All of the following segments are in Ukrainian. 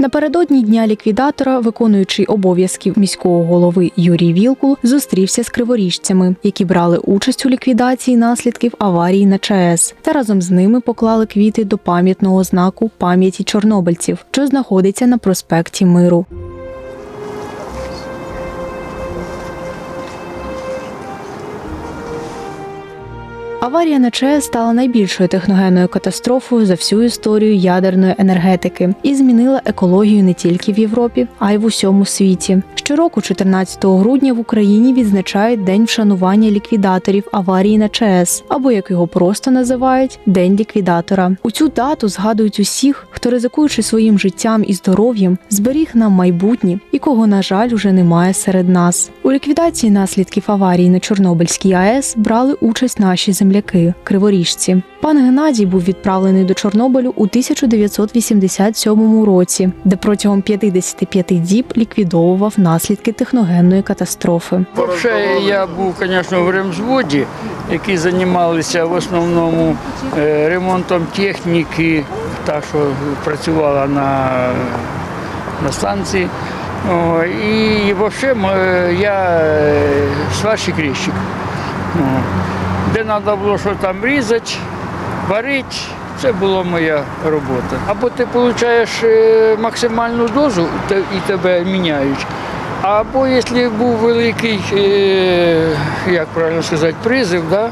Напередодні дня ліквідатора, виконуючий обов'язків міського голови Юрій Вілкул, зустрівся з криворіжцями, які брали участь у ліквідації наслідків аварії на ЧАЕС, та разом з ними поклали квіти до пам'ятного знаку пам'яті чорнобильців, що знаходиться на проспекті Миру. Аварія на ЧАЕС стала найбільшою техногенною катастрофою за всю історію ядерної енергетики і змінила екологію не тільки в Європі, а й в усьому світі. Щороку, 14 грудня, в Україні відзначають День вшанування ліквідаторів аварії на ЧАЕС, або як його просто називають День ліквідатора. У цю дату згадують усіх, хто ризикуючи своїм життям і здоров'ям, зберіг нам майбутнє і кого, на жаль, уже немає серед нас. У ліквідації наслідків аварії на Чорнобильській АЕС брали участь наші земляки, криворіжці. Пан Геннадій був відправлений до Чорнобилю у 1987 році, де протягом 55 діб ліквідовував наслідки техногенної катастрофи. Взагалі, я був, звісно, в ремзводі, які займалися в основному е, ремонтом техніки, та, що працювала на, на станції. О, і взагалі я е, сварщик кріщик. Де треба було що там різати, варити, це була моя робота. Або ти отримуєш максимальну дозу і тебе міняють. Або якщо був великий, е, як правильно сказати, призив, да,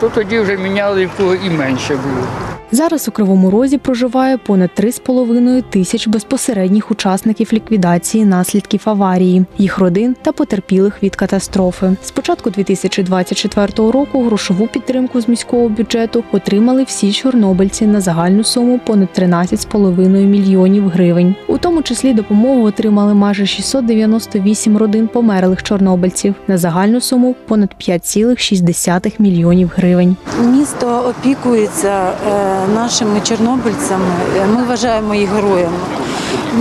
то тоді вже міняли в кого і менше було. Зараз у Кривому Розі проживає понад 3,5 тисяч безпосередніх учасників ліквідації наслідків аварії, їх родин та потерпілих від катастрофи. З початку 2024 року грошову підтримку з міського бюджету отримали всі чорнобильці на загальну суму понад 13,5 мільйонів гривень. У тому числі допомогу отримали майже 698 родин померлих чорнобильців на загальну суму понад 5,6 мільйонів гривень. Місто опікується е, нашими чорнобильцями. Е, Ми вважаємо їх героями.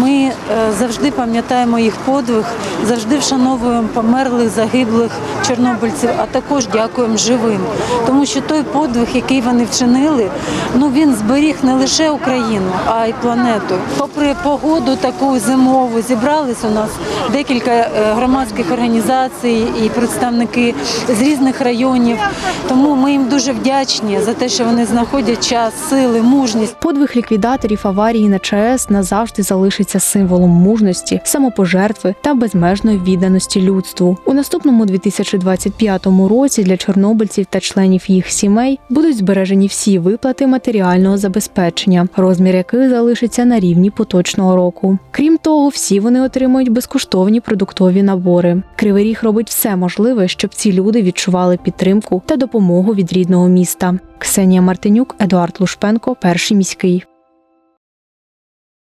Ми е, завжди пам'ятаємо їх подвиг, завжди вшановуємо померлих, загиблих чорнобильців, а також дякуємо живим. Тому що той подвиг, який вони вчинили, ну він зберіг не лише Україну, а й планету. Попри погоду таку зимову, зібрались у нас декілька е, громадських організацій і представники з різних районів. Тому ми їм дуже вдячні за те, що вони знаходять час, сили, мужність. Подвиг ліквідаторів аварії на ЧАЕС назавжди залишиться символом мужності, самопожертви та безмежної відданості людству. У наступному 2025 році для чорнобильців та членів їх сімей будуть збережені всі виплати матеріального забезпечення, розмір яких залишиться на рівні поточного року. Крім того, всі вони отримують безкоштовні продуктові набори. Кривий Ріг робить все можливе, щоб ці люди відчували підтримку та допомогу від рідного міста. Ксенія Мартинюк, Едуард Лушпенко, перший міський.